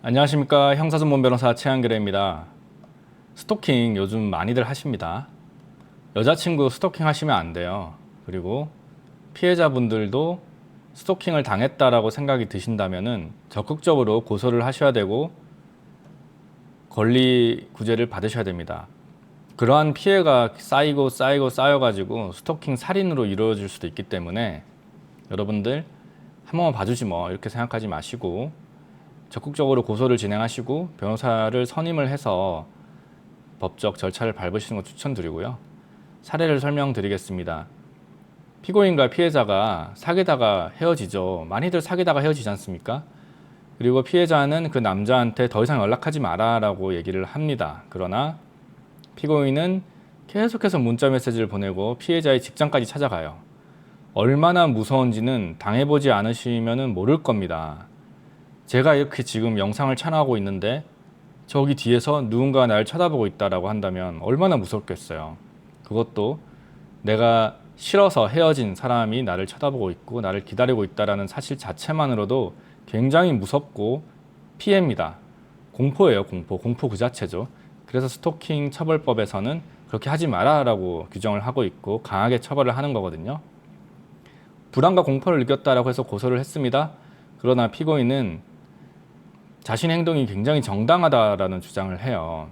안녕하십니까 형사전문 변호사 최한결입니다. 스토킹 요즘 많이들 하십니다. 여자친구 스토킹 하시면 안 돼요. 그리고 피해자분들도 스토킹을 당했다라고 생각이 드신다면은 적극적으로 고소를 하셔야 되고 권리 구제를 받으셔야 됩니다. 그러한 피해가 쌓이고 쌓이고 쌓여가지고 스토킹 살인으로 이루어질 수도 있기 때문에 여러분들 한 번만 봐주지 뭐 이렇게 생각하지 마시고 적극적으로 고소를 진행하시고 변호사를 선임을 해서 법적 절차를 밟으시는 거 추천드리고요. 사례를 설명드리겠습니다. 피고인과 피해자가 사귀다가 헤어지죠. 많이들 사귀다가 헤어지지 않습니까? 그리고 피해자는 그 남자한테 더 이상 연락하지 마라라고 얘기를 합니다. 그러나 피고인은 계속해서 문자 메시지를 보내고 피해자의 직장까지 찾아가요. 얼마나 무서운지는 당해보지 않으시면 모를 겁니다. 제가 이렇게 지금 영상을 촬영하고 있는데 저기 뒤에서 누군가 나를 쳐다보고 있다라고 한다면 얼마나 무섭겠어요. 그것도 내가 싫어서 헤어진 사람이 나를 쳐다보고 있고 나를 기다리고 있다라는 사실 자체만으로도 굉장히 무섭고 피해입니다. 공포예요, 공포. 공포 그 자체죠. 그래서 스토킹 처벌법에서는 그렇게 하지 마라라고 규정을 하고 있고 강하게 처벌을 하는 거거든요. 불안과 공포를 느꼈다라고 해서 고소를 했습니다. 그러나 피고인은 자신의 행동이 굉장히 정당하다라는 주장을 해요.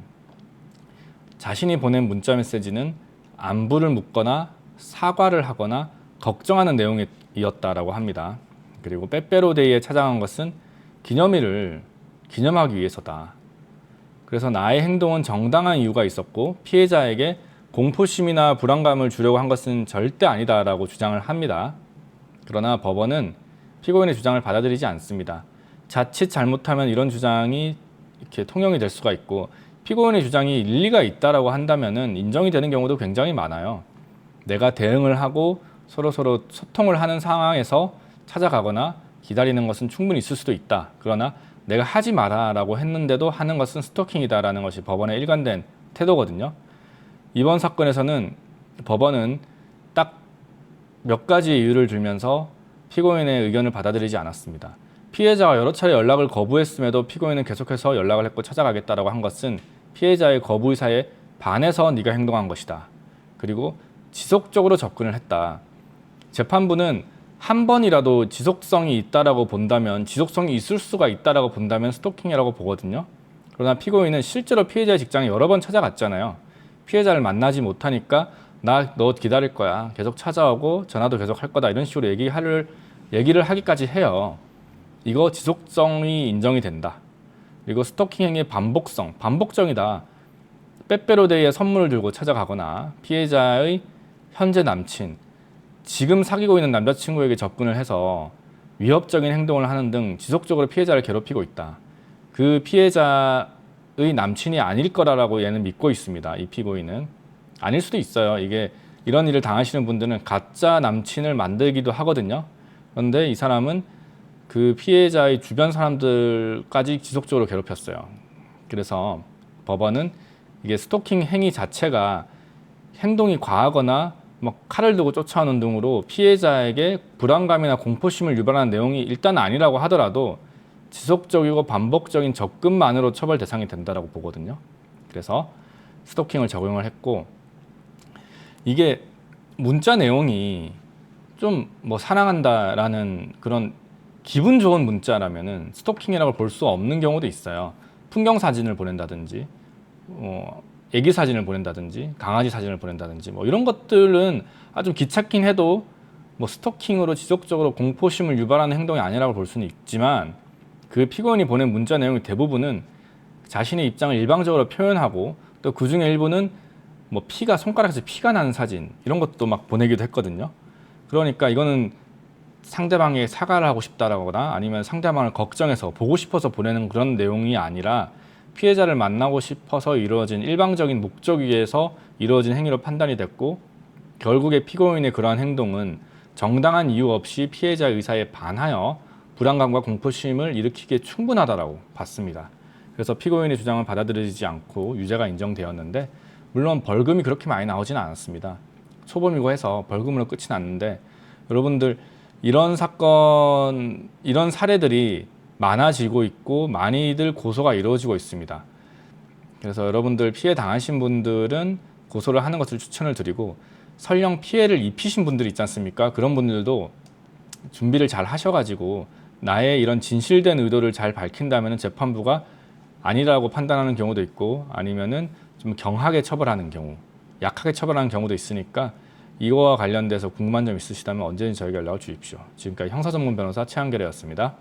자신이 보낸 문자 메시지는 안부를 묻거나 사과를 하거나 걱정하는 내용이었다라고 합니다. 그리고 빼빼로데이에 찾아간 것은 기념일을 기념하기 위해서다. 그래서 나의 행동은 정당한 이유가 있었고 피해자에게 공포심이나 불안감을 주려고 한 것은 절대 아니다라고 주장을 합니다. 그러나 법원은 피고인의 주장을 받아들이지 않습니다. 자칫 잘못하면 이런 주장이 이렇게 통용이 될 수가 있고 피고인의 주장이 일리가 있다라고 한다면은 인정이 되는 경우도 굉장히 많아요. 내가 대응을 하고 서로 서로 소통을 하는 상황에서 찾아가거나 기다리는 것은 충분히 있을 수도 있다. 그러나 내가 하지 마라라고 했는데도 하는 것은 스토킹이다라는 것이 법원의 일관된 태도거든요. 이번 사건에서는 법원은 딱 몇 가지 이유를 들면서 피고인의 의견을 받아들이지 않았습니다. 피해자가 여러 차례 연락을 거부했음에도 피고인은 계속해서 연락을 했고 찾아가겠다라고 한 것은 피해자의 거부 의사에 반해서 네가 행동한 것이다. 그리고 지속적으로 접근을 했다. 재판부는 한 번이라도 지속성이 있다라고 본다면 지속성이 있을 수가 있다라고 본다면 스토킹이라고 보거든요. 그러나 피고인은 실제로 피해자의 직장에 여러 번 찾아갔잖아요. 피해자를 만나지 못하니까 나 너 기다릴 거야. 계속 찾아오고 전화도 계속 할 거다. 이런 식으로 얘기를 얘기를 하기까지 해요. 이거 지속성이 인정이 된다. 그리고 스토킹 행위의 반복성, 반복적이다. 빼빼로데이에 선물을 들고 찾아가거나 피해자의 현재 남친, 지금 사귀고 있는 남자친구에게 접근을 해서 위협적인 행동을 하는 등 지속적으로 피해자를 괴롭히고 있다. 그 피해자의 남친이 아닐 거라고 얘는 믿고 있습니다. 이 피고인은 아닐 수도 있어요. 이게 이런 일을 당하시는 분들은 가짜 남친을 만들기도 하거든요. 그런데 이 사람은 그 피해자의 주변 사람들까지 지속적으로 괴롭혔어요. 그래서 법원은 이게 스토킹 행위 자체가 행동이 과하거나 막 칼을 들고 쫓아오는 등으로 피해자에게 불안감이나 공포심을 유발하는 내용이 일단 아니라고 하더라도 지속적이고 반복적인 접근만으로 처벌 대상이 된다라고 보거든요. 그래서 스토킹을 적용을 했고 이게 문자 내용이 좀 뭐 사랑한다라는 그런 기분 좋은 문자라면은 스토킹이라고 볼 수 없는 경우도 있어요. 풍경 사진을 보낸다든지, 어, 애기 사진을 보낸다든지, 강아지 사진을 보낸다든지, 뭐 이런 것들은 아주 기찻긴 해도 뭐 스토킹으로 지속적으로 공포심을 유발하는 행동이 아니라고 볼 수는 있지만 그 피고인이 보낸 문자 내용의 대부분은 자신의 입장을 일방적으로 표현하고 또 그 중에 일부는 뭐 피가 손가락에서 피가 나는 사진 이런 것도 막 보내기도 했거든요. 그러니까 이거는 상대방에게 사과를 하고 싶다라거나 아니면 상대방을 걱정해서 보고 싶어서 보내는 그런 내용이 아니라 피해자를 만나고 싶어서 이루어진 일방적인 목적 위에서 이루어진 행위로 판단이 됐고 결국에 피고인의 그러한 행동은 정당한 이유 없이 피해자 의사에 반하여 불안감과 공포심을 일으키기에 충분하다라고 봤습니다. 그래서 피고인의 주장을 받아들이지 않고 유죄가 인정되었는데 물론 벌금이 그렇게 많이 나오지는 않았습니다. 초범이고 해서 벌금으로 끝이 났는데 여러분들 이런 사건 이런 사례들이 많아지고 있고 많이들 고소가 이루어지고 있습니다. 그래서 여러분들 피해 당하신 분들은 고소를 하는 것을 추천을 드리고 설령 피해를 입히신 분들 있지 않습니까? 그런 분들도 준비를 잘 하셔가지고 나의 이런 진실된 의도를 잘 밝힌다면 재판부가 아니라고 판단하는 경우도 있고 아니면은 좀 경하게 처벌하는 경우, 약하게 처벌하는 경우도 있으니까 이거와 관련돼서 궁금한 점 있으시다면 언제든지 저에게 연락을 주십시오. 지금까지 형사 전문 변호사 최한결이었습니다.